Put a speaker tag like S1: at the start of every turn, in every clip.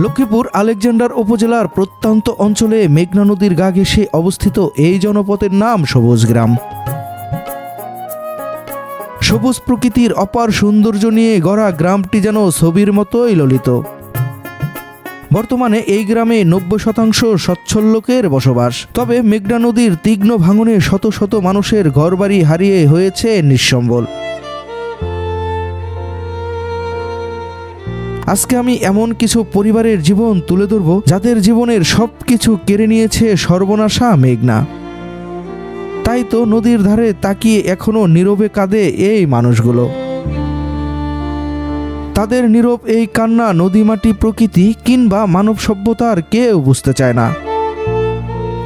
S1: Lakshmipur Alexander উপজেলার প্রত্যন্ত অঞ্চলে মেঘনা নদীর গা ঘেঁষে অবস্থিত এই জনপদের নাম সবুজ গ্রাম। সবুজ প্রকৃতির অপার সৌন্দর্য নিয়ে গড়া গ্রামটি যেন ছবির মতোই ললিত। বর্তমানে এই গ্রামে নব্বই শতাংশ সচ্ছল লোকের বসবাস। তবে মেঘনা নদীর তীক্ষ্ণ ভাঙনে শত শত মানুষের ঘরবাড়ি হারিয়ে হয়েছে নিঃসম্বল। আজকে আমি এমন কিছু পরিবারের জীবন তুলে ধরব, যাদের জীবনের সব কিছু কেড়ে নিয়েছে সর্বনাশা মেঘনা। তাই তো নদীর ধারে তাকিয়ে এখনও নীরবে কাঁদে এই মানুষগুলো। তাদের নীরব এই কান্না, নদীমাটি প্রকৃতি কিংবা মানব সভ্যতার কেউ বুঝতে চায় না।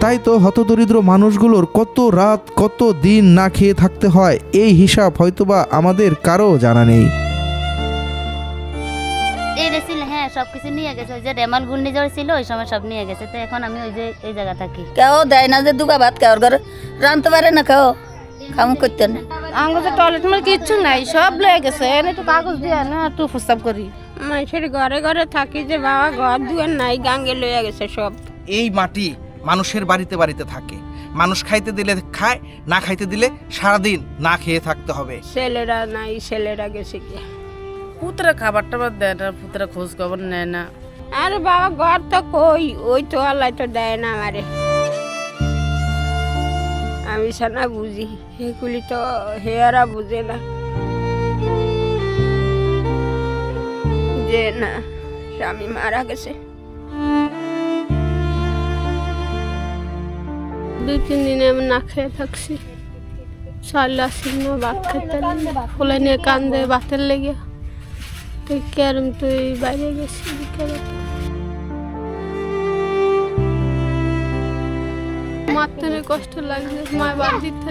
S1: তাই তো হতদরিদ্র মানুষগুলোর কত রাত, কত দিন না খেয়ে থাকতে হয়, এই হিসাব হয়তোবা আমাদের কারও জানা নেই।
S2: হ্যাঁ সব কিছু নিয়ে গেছে। ওই যে রেমাল ঘূর্ণিঝড় ছিল ওই সময় সব নিয়ে গেছে। তো এখন আমি ওই যে এই জায়গা থাকি।
S3: কেউ দেয় না যে দুগা ভাত কেউ ঘরে রাঁধতে পারে না কেউ। কাম করতে না।
S4: আঙ্গুর তো টয়লেট মানে কিচ্ছু নাই সব লেগে গেছে। এনে একটু কাগজ দিয়ে না একটু প্রস্তাব করি।
S5: মানুষের ঘরে ঘরে থাকি যে বাবা ঘর দুয়ার নাই গাঙ্গে লইয়া গেছে সব।
S6: এই মাটি মানুষের বাড়িতে বাড়িতে থাকে। মানুষ খাইতে দিলে খায় না খাইতে দিলে সারাদিন না খেয়ে থাকতে হবে।
S5: ছেলেরা নাই ছেলেরা গেছে কি
S4: পুতরা খাবার টাবার দেয় না পুতরা খোঁজ খবর নেয় না।
S5: আরে বাবা, ঘর তো কই? ওই তো আল্লাহ তো দেয় না আমারে। আমি সানা বুঝি এগুলি তো হেয়ারা বুঝে না। যে না, স্বামী মারা গেছে। দুই তিন দিনে আমি না খেয়ে থাকছি। সাল্লা না, ভাত খেতে। ফুলে নিয়ে কান্দে, ভাতের লেগে। তুই কেরম তুই বাইরে গেছি বিকেলে মারতে কষ্ট লাগছে, মা বাদ দিতে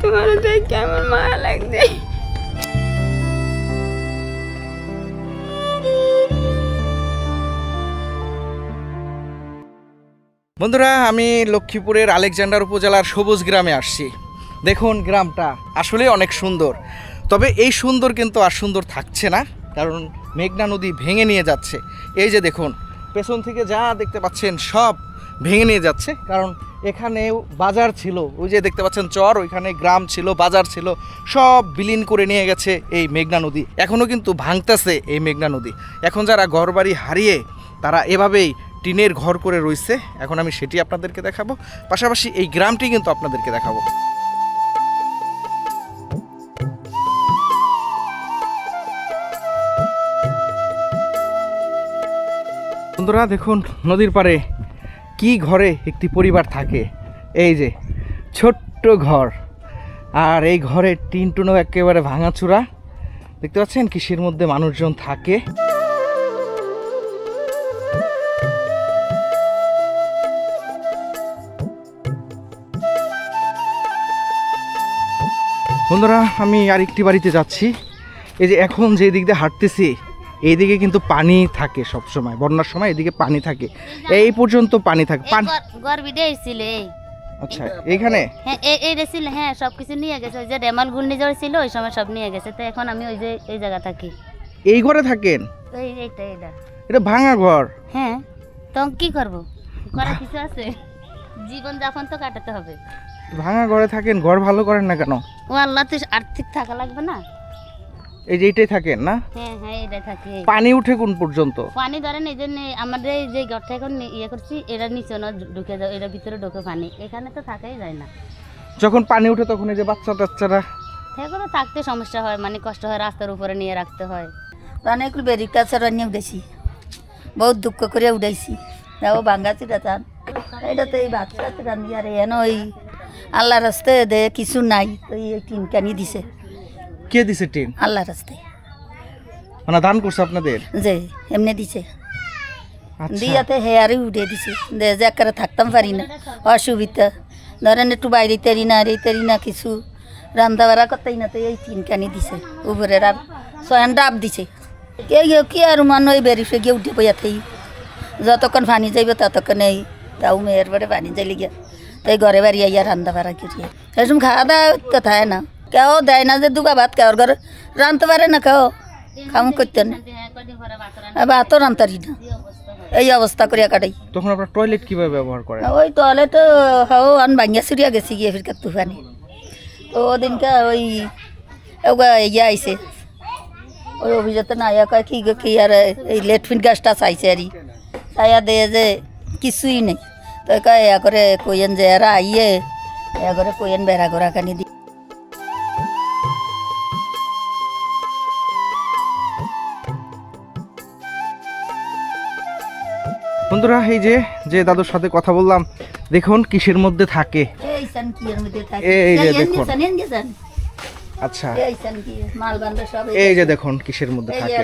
S5: তোমার দেখে আমার মায়া লাগছে।
S6: বন্ধুরা, আমি লক্ষ্মীপুরের আলেকজান্ডার উপজেলার সবুজ গ্রামে আসছি। দেখুন গ্রামটা আসলে অনেক সুন্দর। তবে এই সুন্দর কিন্তু আর সুন্দর থাকছে না, কারণ মেঘনা নদী ভেঙে নিয়ে যাচ্ছে। এই যে দেখুন, পেছন থেকে যা দেখতে পাচ্ছেন সব ভেঙে নিয়ে যাচ্ছে, কারণ এখানেও বাজার ছিল। ওই যে দেখতে পাচ্ছেন চর, ওইখানে গ্রাম ছিল, বাজার ছিল, সব বিলীন করে নিয়ে গেছে এই মেঘনা নদী। এখনও কিন্তু ভাঙতেছে এই মেঘনা নদী। এখন যারা ঘরবাড়ি হারিয়ে তারা এভাবেই টিনের ঘর করে রয়েছে। এখন আমি সেটি আপনাদেরকে দেখাবো। পাশাপাশি এই গ্রামটি কিন্তু আপনাদেরকে দেখাবো। বন্ধুরা, দেখুন নদীর পাড়ে কি ঘরে একটি পরিবার থাকে। এই যে, ছোট্ট ঘর। আর এই ঘরে টিন টুনও একেবারে ভাঙাচুরা। দেখতে পাচ্ছেন কৃষির মধ্যে মানুষজন থাকে। বন্ধুরা, আমি আরেকটি বাড়িতে যাচ্ছি। এই যে, এখন যে দিক দিয়ে হাঁটতেছি এইদিকে কিন্তু পানি থাকে সব সময় বন্যার সময় এদিকে পানি থাকে। এই পর্যন্ত পানি থাকে। পানি
S2: ঘর বিদে এসেছিল এই।
S6: আচ্ছা এইখানে?
S2: হ্যাঁ এই এই রেছিল হ্যাঁ সব কিছু নিয়ে গেছে। ওই যে রেমাল ঘূর্ণিঝড় ছিল ওই সময় সব নিয়ে গেছে। তো এখন আমি ওই যে এই জায়গা থাকি।
S6: এই ঘরে থাকেন?
S2: ওই এইটা এইটা।
S6: এটা ভাঙা ঘর?
S2: হ্যাঁ তখন কি করব? করার কিছু আছে? জীবন যাপন তো কাটাতে হবে।
S6: ভাঙা ঘরে থাকেন ঘর ভালো করেন না কেন?
S2: ও আল্লাহ তো আর্থিক থাকা লাগবে না?
S6: এই যে এইটাই থাকেন না?
S2: হ্যাঁ হ্যাঁ এটা থাকি।
S6: পানি উঠে কোন পর্যন্ত?
S2: পানি ধরেন এই জন্য আমাদের এই যে ঘরটা এখন ইয়ে করছি এটা নিচে না ঢুকে যাও এটার ভিতরে ঢুকে পানি। এখানে তো থাকাই যায় না।
S6: যখন পানি উঠে তখন এই যে বাচ্চা টাচ্চারা?
S2: সেগুলো থাকতে সমস্যা হয় মানে কষ্ট হয় রাস্তার উপরে নিয়ে রাখতে হয়।
S3: অনেক বেরিকা চড়ানিয়ে উঠেছি বহুত দুঃখ করে উঠাইছি। যাও ভাঙ্গা চিরা চান এটা তো এই বাচ্চা রান্ধি আর এন ওই আল্লাহ রাস্তায় দে কিছু নাই। তো এই টিন কানি দিছে।
S6: কে দিছে টিন?
S3: আল্লাহ রাস্তায়
S6: মানে দান করছে আপনাদের?
S3: যে এমনি দিছে।
S6: আচ্ছা।
S3: দিয়াতে হেয়ারই উঠে দিছে। দে যে একেবারে থাকতাম পারি না। অসুবিধা। ধরেন একটু বাইরে তেরি না রে তেরি না কিছু। রান্না বাড়া করতেই না তো এই তিন কানি দিছে। উপরে আর ছয়ান ডাব দিছে। কে গিয়ে কি আর মান ওই বেরিয়ে গিয়ে উঠে বইয়াতেই যতক্ষণ পানি যাইব ততক্ষণ এই তাও মেয়ের পরে পানি যাইলে গিয়া তাই ঘরে বাড়ি আইয়া রান্না বাড়া করিয়া। এরকম খাওয়া দাওয়া তো থাকে না। কেউ দেয় না যে দুগা ভাত কেউ ঘরে রাঁধতে পারে না কেউ। কাম
S2: বাতরা
S3: এবার এত রান্তারি না। এই অবস্থা করিয়া কাটাই।
S6: তখন আপনারা টয়লেট কীভাবে ব্যবহার করেন?
S3: ওই টয়লেট হাও আন ভাঙ্গিয়া চুরিয়া গেছি গিয়ে ফিরকার তুফানি। তো ওদিনকে ওই ইয়ে আইছে। ওই অভিযোগ না আয়া কয় কি কি আর এই লেটফিন গাছটা চাইছে আর? চাইয়া দিয়ে যে কিছুই নেই। তো কয় এয়া করে কইয়েন যে এরা আইয়ে এয়া করে কইয়েন বেড়া গোড়া কানি দি
S6: বন্ধুরা এই যে যে দাদুর সাথে কথা বললাম দেখুন কিসের মধ্যে থাকে।
S3: এই
S6: যে দেখুন। আচ্ছা।
S3: এই
S6: যে দেখুন কিসের মধ্যে থাকে।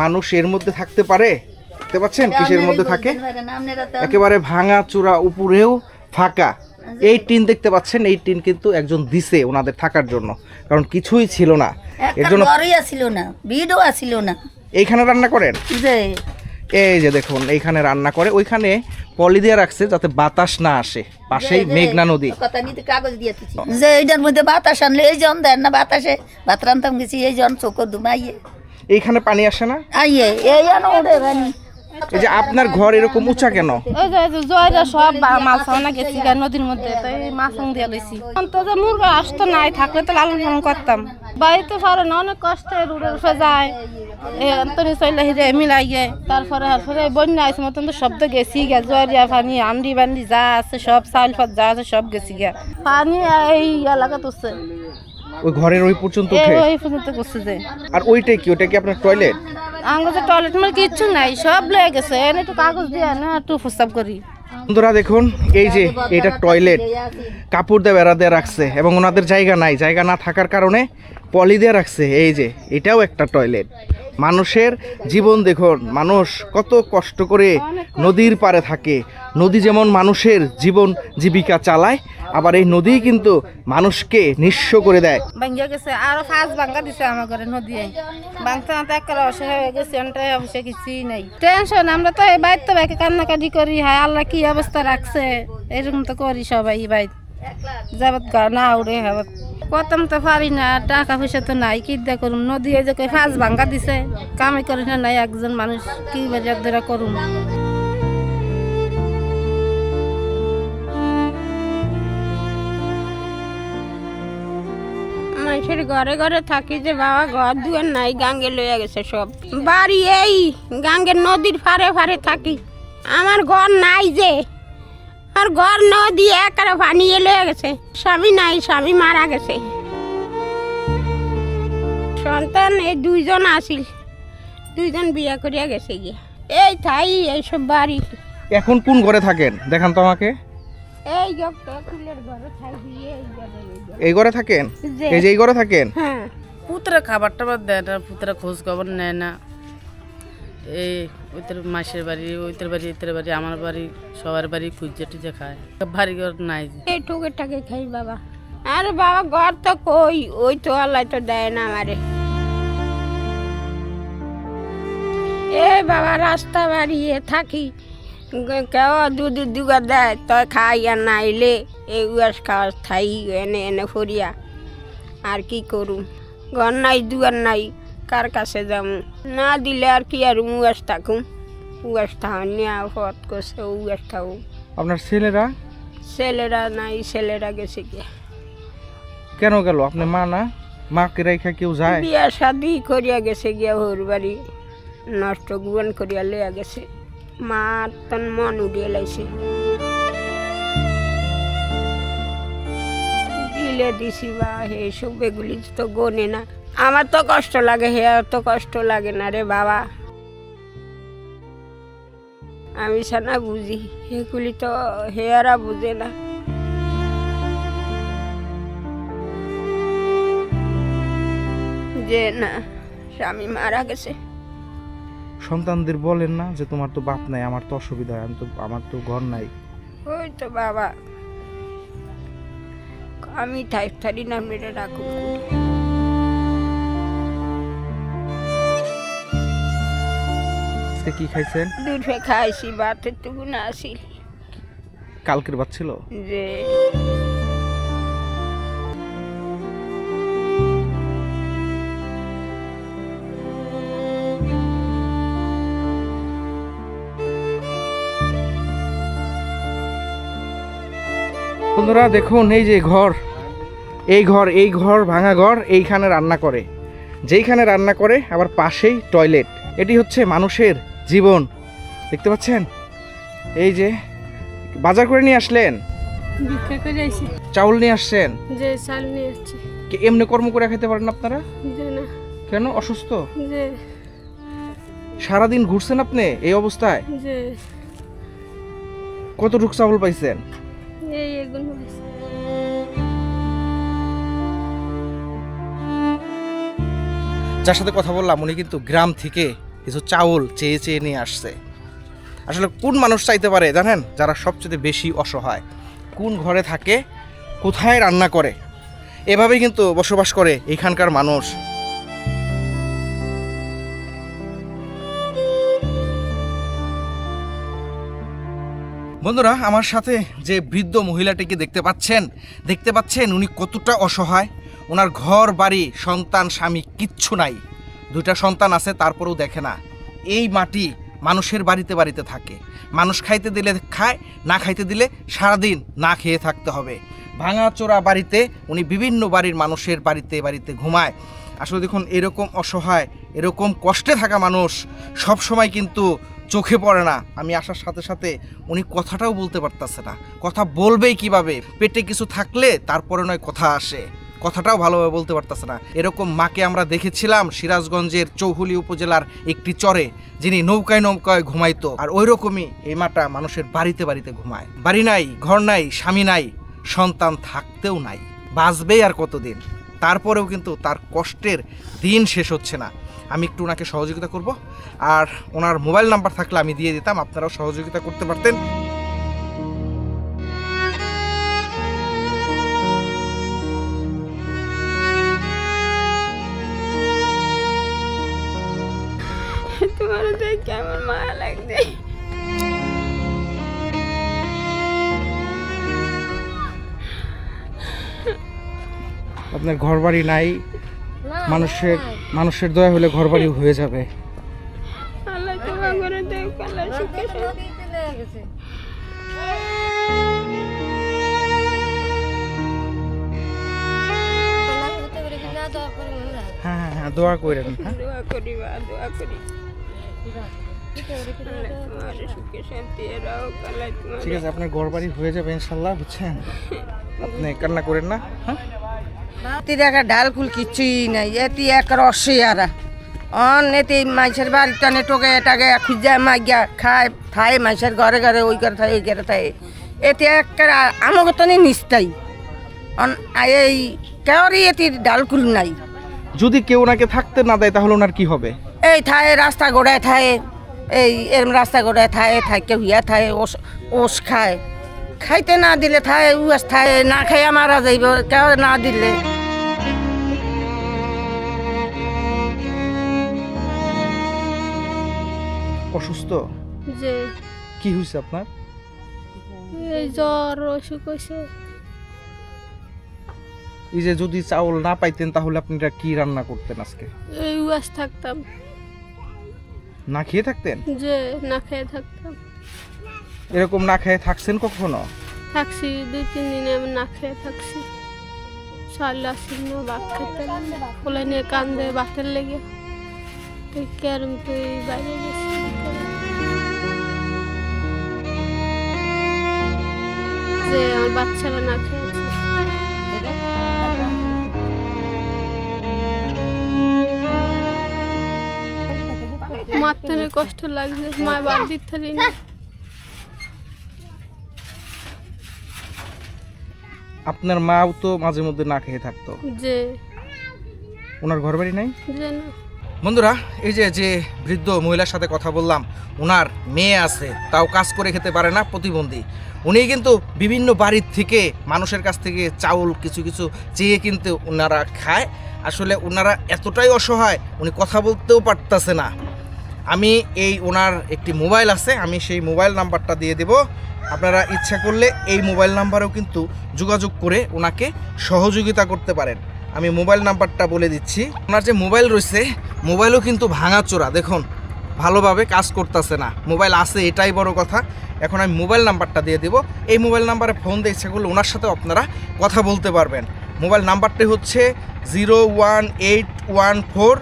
S6: মানুষ এর মধ্যে থাকতে পারে? দেখতে পাচ্ছেন কিসের মধ্যে থাকে? একেবারে ভাঙা চূড়া উপরেও ফাঁকা। এই টিন দেখতে পাচ্ছেন এই টিন কিন্তু একজন দিছে ওনাদের থাকার জন্য। কারণ কিছুই ছিল না। এর জন্য
S3: আসিল না ভিড়ও আসিল না।
S6: এইখানে রান্না করেন? এই যে দেখুন এইখানে রান্না করে ওইখানে পলি দিয়ে রাখছে যাতে বাতাস না আসে। পাশেই মেঘনা নদী।
S3: কাগজ দিয়ে যে এইটার মধ্যে বাতাস আনলে এই জন দেন না বাতাসে। ভাত রান্তাম গেছি এই জন চোখ দুমাইয়ে
S6: এইখানে পানি আসে না?
S3: আইয়ে এই আনো ওরে ভানি
S6: এই যে আপনার ঘর এরকম উঁচা কেন?
S4: ওই যে- জয়রা সব মাছ আনা গেছি গা নদীর মধ্যে তো এই মাছ দিয়ে লইছি তো যে মুরগা আসতো নাই থাকলে তো লালন পালন করতাম। বাড়িতে পারে না অনেক কষ্টে রুড়ে উঠে যায়। এই অন্তনি চলে হিরে মিলাইয়ে তারপরে তারপরে বন্যা আছে মতন তো শব্দ গেছি গে জয়রিয়া পানি আমডি বান্ডি যা আছে সব চাউল ফাত যা আছে সব গেছি গে। পানি এই এলাকা তুলছে
S6: ওই ঘরের ওই পর্যন্ত উঠে?
S4: ওই পর্যন্ত করছে যে।
S6: আর ওইটাই কি? ওটা কি আপনার টয়লেট
S4: টয়লেট কিচ্ছু নাই, সব লয়ে গেছে। এনে একটু কাগজ দিয়ে না একটু প্রস্তাব করি।
S6: বন্ধুরা, দেখুন, এই যে এটা টয়লেট কাপড় দিয়ে বেড়া দিয়ে রাখছে এবং ওনাদের জায়গা নাই। জায়গা না থাকার কারণে পলি দিয়ে রাখছে। এই যে, এটাও একটা টয়লেট মানুষের জীবন দেখুন, মানুষ কত কষ্ট করে নদীর পারে থাকে। নদী যেমন মানুষের জীবন জীবিকা চালায়, আবার এই নদী কিন্তু মানুষকে নিঃস্ব করে দেয়।
S4: ভাঙ্গিয়া গেছে, আরও ফাঁস ভাঙ্গা দিছে আমার ঘরে নদী। ভাঙতে ভাঙতে অসহায় হয়ে গেছে অনটাই অবশ্য কিছুই নাই। টেনশন আমরা তো এই বাইর তো কান্নাকাটি করি হ্যাঁ আল্লাহ কি অবস্থা রাখছে? এরকম তো করি সবাই বাইর যাবত না উড়ে হাবত কতম তো পারি না, টাকা পয়সা তো নাই, কি দা করুম? নদী যে কই ফাঁস ভাঙ্গা দিছে কামাই করি না নাই একজন মানুষ, কি বাজার ধরা করুম?
S5: মানুষের ঘরে ঘরে থাকি যে বাবা, ঘর দুয়ার নাই, গাঙ্গে লইয়া গেছে সব। বাড়ি এই, গাঙ্গের নদীর ফারে ফারে থাকি। আমার ঘর নাই যে। আর ঘর নদী একারে পানিয়ে লইয়া গেছে। স্বামী নাই স্বামী মারা গেছে। সন্তান এই দুইজন আসিল দুইজন বিয়া করিয়া গেছে গিয়া। এই থাই এইসব বাড়ি।
S6: এখন কোন ঘরে থাকেন? দেখান তো আমাকে।
S5: ঘরে এই ঘরে। এই ঘরে।
S6: থাকেন? এই যে এই ঘরে থাকেন?
S5: হ্যাঁ।
S7: পুতরা খাবার টাবার দেয় না পুতরা খোঁজ খবর নেয় না। এই ওইতের মাসের বাড়ি, ওইতের বাড়ি, এতের বাড়ি, আমার বাড়ি, সবার বাড়ি খুঁজে টুজে খায়। বাড়ি ঘর নাই।
S5: এই ঠুকে ঠাকে খাই বাবা। আরে বাবা, ঘর তো কই? ওই তো আল্লাহ তো দেয় না আমারে। এ বাবা, রাস্তা বাড়িয়ে থাকি। কেউ দুধ দুগা দেয়, তো খাই আর নাইলে এই উয়াস খাওয়া থাই, এনে এনে ফরিয়া আর কি করুম? ঘর নাই, দুয়ার নাই। কার কাছে যামু না দিলে আর কি আর উয়াস থাকুম উয়াস থাকুন নিয়ে ফত করছে উয়াস থাকুম
S6: আপনার ছেলেরা
S5: ছেলেরা নাই ছেলেরা গেছে গিয়া
S6: কেন গেল আপনি মা না মাকে রেখা কেউ যায়
S5: বিয়া শাদি করিয়া গেছে গিয়া হোর বাড়ি নষ্ট গুবন করিয়া লইয়া গেছে মা তন মন উড়িয়ে লাইছে দিলে দিছি বা হে সব এগুলি তো গনে না আমার তো কষ্ট লাগে হে তো কষ্ট লাগে না রে বাবা। আমি সানা বুঝি এগুলি তো হেয়ারা বুঝে না। যে না স্বামী মারা গেছে।
S6: সন্তানদের বলেন না যে তোমার তো বাপ নাই আমার তো অসুবিধা আমি তো আমার তো ঘর নাই।
S5: ওই তো বাবা। আমি থাই থারি না মেরে রাখুন।
S6: আজকে কি খাইছেন?
S5: দুধে খাইছি ভাতের টুকু না
S6: কালকের বাচ্চা ছিল?
S5: যে
S6: বন্ধুরা দেখুন এই যে ঘর এই ঘর এই ঘর ভাঙা ঘর এইখানে রান্না করে। যেইখানে রান্না করে আবার পাশেই টয়লেট এটি হচ্ছে মানুষের জীবন দেখতে পাচ্ছেন? এই যে বাজার করে নিয়ে আসলেন?
S5: ভিক্ষা করে আইছি
S6: চাউল নিয়ে আসছেন?
S5: যে চাল নিয়ে আসছি।
S6: কি এমনি কর্ম করে খেতে পারেন আপনারা?
S5: যে না।
S6: কেন অসুস্থ?
S5: যে।
S6: সারাদিন ঘুরছেন আপনি এই অবস্থায়?
S5: যে।
S6: কতটুক চাউল পাইছেন?
S5: এই এগুলো হয়েছে
S6: যার সাথে কথা বললাম উনি কিন্তু গ্রাম থেকে কিছু চাউল চেয়ে চেয়ে নিয়ে আসছে। আসলে কোন মানুষ চাইতে পারে জানেন? যারা সবচেয়ে বেশি অসহায়। কোন ঘরে থাকে, কোথায় রান্না করে? এভাবেই কিন্তু বসবাস করে এখানকার মানুষ। বন্ধুরা, আমার সাথে যে বৃদ্ধ মহিলাটিকে দেখতে পাচ্ছেন দেখতে পাচ্ছেন উনি কতটা অসহায়। ওনার ঘর, বাড়ি, সন্তান, স্বামী কিচ্ছু নাই। দুইটা সন্তান আছে, তারপরেও দেখে না। এই মাটি মানুষের বাড়িতে বাড়িতে থাকে। মানুষ খাইতে দিলে খায়, না খাইতে দিলে সারাদিন না খেয়ে থাকতে হবে। ভাঙাচোরা বাড়িতে উনি বিভিন্ন বাড়ির মানুষের বাড়িতে বাড়িতে ঘুমায়। আসলে দেখুন, এরকম অসহায়, এরকম কষ্টে থাকা মানুষ সব সময় কিন্তু চোখে পড়ে না। আমি আসার সাথে সাথে উনি কথাটাও বলতে পারতেছে না। কথা বলবেই কীভাবে? পেটে কিছু থাকলে তারপরে নয় কথা আসে। কথাটাও ভালোভাবে বলতে পারতেছে না। এরকম মাকে আমরা দেখেছিলাম সিরাজগঞ্জের চৌহুলি উপজেলার একটি চরে, যিনি নৌকায় নৌকায় ঘুমাইতো। আর ওই রকমই এই মাটা মানুষের বাড়িতে বাড়িতে ঘুমায়। বাড়ি নাই, ঘর নাই, স্বামী নাই, সন্তান থাকতেও নাই। বাঁচবেই আর কতদিন? তারপরেও কিন্তু তার কষ্টের দিন শেষ হচ্ছে না। আমি একটু ওনাকে সহযোগিতা করব। আর ওনার মোবাইল নাম্বার থাকলে আমি দিয়ে দিতাম, আপনারাও সহযোগিতা করতে পারতেন। আপনার ঘর বাড়ি নাই মানুষের মানুষের দয়া হলে ঘর বাড়ি হয়ে যাবে। হ্যাঁ হ্যাঁ হ্যাঁ দোয়া করেন হ্যাঁ।
S5: দোয়া করি দোয়া করি।
S6: ঠিক আছে আপনার ঘর বাড়ি হয়ে যাবে ইনশাল্লাহ বুঝছেন? আপনি কান্না করেন না হ্যাঁ?
S8: এতে দেখা ডাল কুল কিচ্ছুই নাই এতে এক রসে আরা অন এতে মাইসের বাড়ির টানে টোকে টাকে খুঁজা মাইগা খায় খায় মাইসের ঘরে ঘরে ওই ঘরে থাকে ওই ঘরে থাকে এতে এক আমাকে তো নিস্তাই অন এই কেউরই এতে ডাল কুল নাই
S6: যদি কেউ ওনাকে থাকতে না দেয় তাহলে ওনার কি হবে
S8: এই থায় রাস্তা গোড়ায় থায় এই এরম রাস্তা গোড়ায় থায় থাকে হুইয়া থায় ওস ওস খায় খাইতে না দিলে থায় উয়াস থায় না খাইয়া মারা যাইব কেউ না দিলে
S6: অসুস্থ?
S5: যে
S6: কি হয়েছে আপনার?
S5: এই জ্বর অসুখ হয়েছে
S6: এই যে যদি চাউল না পাইতেন তাহলে আপনারা কি রান্না করতেন আজকে?
S5: এই উয়াস থাকতাম।
S6: না খেয়ে থাকতেন?
S5: যে না খেয়ে থাকতাম।
S6: এরকম না খেয়ে থাকছেন কখনো?
S5: থাকছি দুই তিন দিনে আমি না খেয়ে থাকছি। চাল আসি না খেতে ফুলে নিয়ে কান্দে বাঘের লেগে। তুই কেরম তুই বাইরে গেছি। আমার বাচ্চারা না কষ্ট লাগছে মা বাদ দিতে না
S6: আপনার মাও তো মাঝে মধ্যে না খেয়ে থাকতো।
S5: যে।
S6: ওনার ঘর বাড়ি নাই বন্ধুরা এই যে যে বৃদ্ধ মহিলার সাথে কথা বললাম ওনার মেয়ে আছে তাও কাজ করে খেতে পারে না প্রতিবন্ধী। উনি কিন্তু বিভিন্ন বাড়ির থেকে মানুষের কাছ থেকে চাউল, কিছু কিছু চেয়ে কিন্তু ওনারা খায়। আসলে ওনারা এতটাই অসহায়, উনি কথা বলতেও পারতেছে না। আমি এই ওনার একটি মোবাইল আছে, আমি সেই মোবাইল নাম্বারটা দিয়ে দেব। আপনারা ইচ্ছা করলে এই মোবাইল নাম্বারেও কিন্তু যোগাযোগ করে ওনাকে সহযোগিতা করতে পারেন। আমি মোবাইল নাম্বারটা বলে দিচ্ছি। ওনার যে মোবাইল রয়েছে, মোবাইলও কিন্তু ভাঙাচোরা, দেখুন। ভালোভাবে কাজ করতেছে না। মোবাইল আছে, এটাই বড় কথা। এখন আমি মোবাইল নাম্বারটা দিয়ে দেবো। এই মোবাইল নাম্বারে ফোন দিয়ে ইচ্ছা করলে ওনার সাথে আপনারা কথা বলতে পারবেন। মোবাইল নাম্বারটি হচ্ছে zero one eight one four,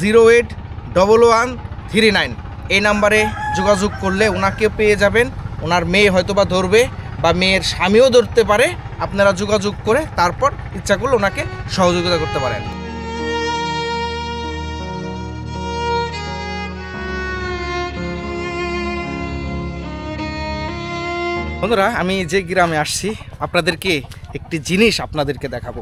S6: zero eight double one three nine. এই নাম্বারে যোগাযোগ করলে ওনাকে পেয়ে যাবেন। ওনার মেয়ে হয়তো বা ধরবে বা মেয়ের স্বামীও ধরতে পারে। আপনারা যোগাযোগ করে তারপর ইচ্ছা করলে ওনাকে সহযোগিতা করতে পারেন। বন্ধুরা, আমি যে গ্রামে আসছি, আপনাদেরকে একটি জিনিস আপনাদেরকে দেখাবো।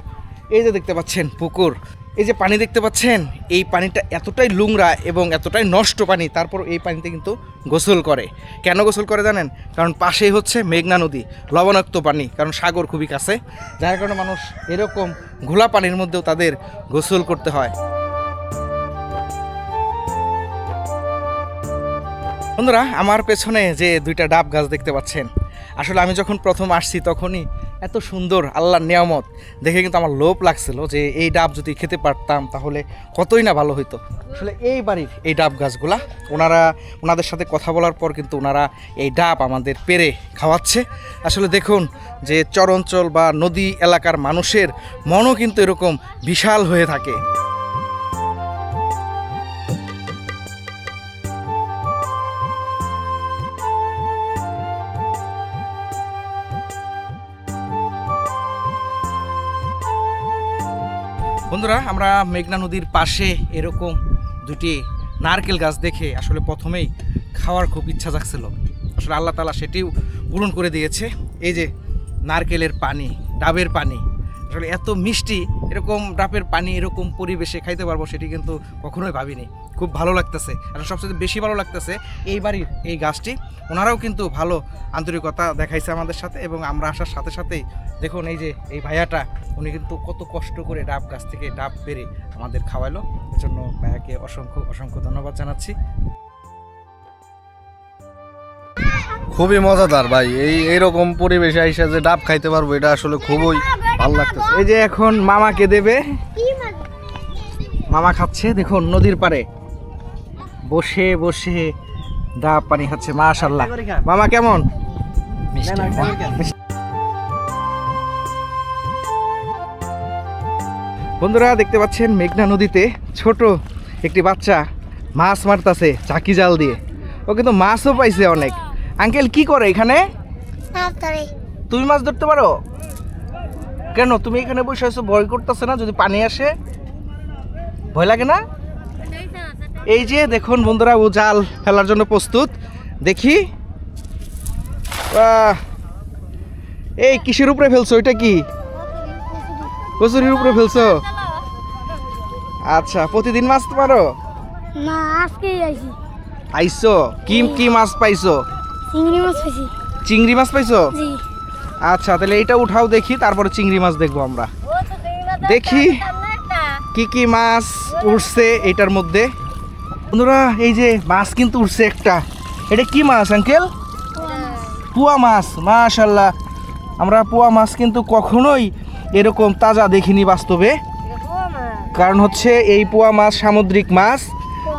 S6: এই যে দেখতে পাচ্ছেন পুকুর, এই যে পানি দেখতে পাচ্ছেন, এই পানিটা এতটাই লুংরা এবং এতটাই নষ্ট পানি, তারপর এই পানিতে কিন্তু গোসল করে। কেন গোসল করে জানেন? কারণ পাশেই হচ্ছে মেঘনা নদী, লবণাক্ত পানি, কারণ সাগর খুবই কাছে, যার কারণে মানুষ এরকম ঘোলা পানির মধ্যেও তাদের গোসল করতে হয়। বন্ধুরা, আমার পেছনে যে দুইটা ডাব গাছ দেখতে পাচ্ছেন আসলে আমি যখন প্রথম আসছি তখনই এত সুন্দর আল্লাহর নিয়ামত দেখে কিন্তু আমার লোভ লাগছিল যে এই ডাব যদি খেতে পারতাম তাহলে কতই না ভালো হতো আসলে এই বাড়ির এই ডাব গাছগুলা, ওনারা, ওনাদের সাথে কথা বলার পর কিন্তু ওনারা এই ডাব আমাদের পেরে খাওয়াচ্ছে। আসলে দেখুন যে চরাঞ্চল বা নদী এলাকার মানুষের মনও কিন্তু এরকম বিশাল হয়ে থাকে। বন্ধুরা, আমরা মেঘনা নদীর পাশে এরকম দুটি নারকেল গাছ দেখে আসলে প্রথমেই খাওয়ার খুব ইচ্ছা জাগছিল। আসলে আল্লাহ তালা সেটিও পূরণ করে দিয়েছে। এই যে নারকেলের পানি, ডাবের পানি, আসলে এত মিষ্টি, এরকম ডাবের পানি, এরকম পরিবেশে খাইতে পারব সেটি কিন্তু কখনোই ভাবিনি। খুব ভালো লাগতেছে। আর সবচেয়ে বেশি ভালো লাগতেছে এই বাড়ির এই গাছটি। ওনারাও কিন্তু ভালো আন্তরিকতা দেখাইছে আমাদের সাথে এবং আমরা আসার সাথে সাথেই দেখুন এই যে এই ভাইয়াটা উনি কিন্তু কত কষ্ট করে ডাব গাছ থেকে ডাব পেরে আমাদের খাওয়ালো। এজন্য ভাইয়াকে অসংখ্য অসংখ্য ধন্যবাদ জানাচ্ছি।
S9: খুবই মজাদার ভাই। এই এইরকম পরিবেশে আইসা যে ডাব খাইতে পারব এটা আসলে খুবই ভালো লাগতেছে।
S6: এই যে এখন মামাকে দেবে। মামা খাচ্ছে দেখুন নদীর পাড়ে। বসে বসে ডাব পানি খাচ্ছে মাশাল্লাহ মামা কেমন? বন্ধুরা দেখতে পাচ্ছেন মেঘনা নদীতে ছোট একটি বাচ্চা মাছ মারতাছে চাকি জাল দিয়ে। ও কিন্তু মাছও পাইছে অনেক। আঙ্কেল কি করে এখানে? তুমি মাছ ধরতে পারো? কেন? তুমি এখানে বসে আছো ভয় করতেছে না যদি পানি আসে? ভয় লাগে না? এই যে দেখুন বন্ধুরা ও জাল ফেলার জন্য প্রস্তুত। দেখি! এই কিসের উপরে ফেলছো? এটা কি? কচুরির উপরে ফেলছো? আচ্ছা প্রতিদিন মাছ পারো
S10: না আজকেই আইছি।
S6: আইসো কি কি মাছ পাইছো?
S10: চিংড়ি মাছ পেয়েছি
S6: চিংড়ি মাছ পাইছো?
S10: জি।
S6: আচ্ছা তাহলে এটা উঠাও দেখি তারপরে চিংড়ি মাছ দেখব আমরা। দেখি। কি কি মাছ উঠছে এটার মধ্যে? বন্ধুরা, এই যে মাছ কিন্তু উঠছে একটা। এটা কি মাছ, আঙ্কেল? পুয়া মাছ মাশাল্লাহ আমরা পুয়া মাছ কিন্তু কখনোই এরকম তাজা দেখিনি বাস্তবে। কারণ হচ্ছে এই পুয়া মাছ সামুদ্রিক মাছ।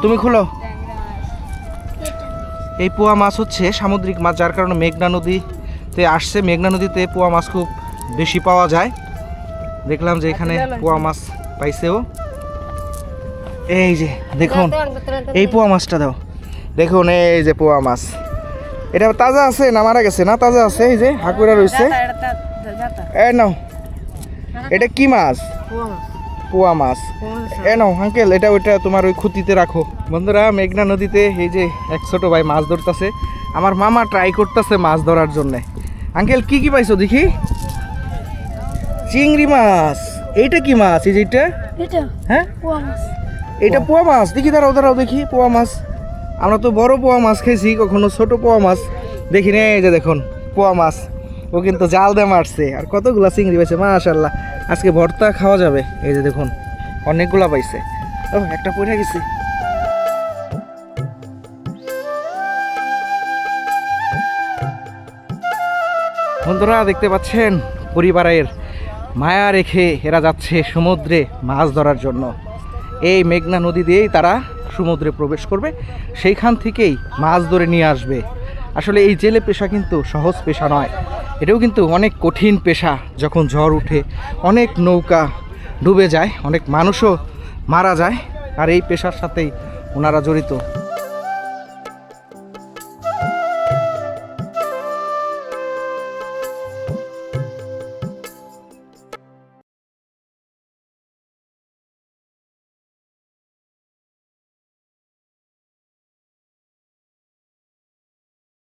S6: তুমি খুলো। এই পোয়া মাছ হচ্ছে সামুদ্রিক মাছ, যার কারণে মেঘনা নদীতে আসছে। মেঘনা নদীতে পোয়া মাছ খুব বেশি পাওয়া যায়। দেখলাম যে এখানে পোয়া মাছ পাইছেও এই যে দেখুন এই পোয়া মাছটা দাও। দেখুন এই যে পোয়া মাছ। এটা তাজা আছে না মারা গেছে না? তাজা আছে এই যে হাকুরা রয়েছে এই নাও। এটা কি মাছ? পোয়া মাছ। এ নাও আঙ্কেল এটা ওইটা তোমার ওই খুঁতিতে রাখো। বন্ধুরা মেঘনা নদীতে এই যে এক ছোট ভাই মাছ ধরতেছে। আমার মামা ট্রাই করতেছে মাছ ধরার জন্য। আঙ্কেল কি কি পাইছো দেখি? চিংড়ি মাছ। এইটা কি মাছ? এই যে এটা
S10: এটা
S6: হ্যাঁ?
S10: পোয়া মাছ।
S6: এটা পোয়া মাছ, দেখি দাঁড়াও দাঁড়াও, দেখি, পোয়া মাছ। আমরা তো বড় পোয়া মাছ খেয়েছি, কখনো ছোট পোয়া মাছ। দেখি নে যে দেখুন, পোয়া মাছ। ও কিন্তু জাল দিয়ে মারছে, আর কতগুলা চিংড়ি পাইছে মাশাল্লাহ আজকে ভর্তা খাওয়া যাবে, এই যে দেখুন, অনেকগুলা পাইছে। ও, একটা পড়ে গেছে। বন্ধুরা, দেখতে পাচ্ছেন, পরিবারের মায়া রেখে এরা যাচ্ছে সমুদ্রে মাছ ধরার জন্য। এই মেঘনা নদী দিয়েই তারা সমুদ্রে প্রবেশ করবে। সেইখান থেকেই মাছ ধরে নিয়ে আসবে। আসলে এই জেলে পেশা কিন্তু সহজ পেশা নয়। এটাও কিন্তু অনেক কঠিন পেশা। যখন ঝড় উঠে অনেক নৌকা ডুবে যায়, অনেক মানুষও মারা যায়। আর এই পেশার সাথেই ওনারা জড়িত।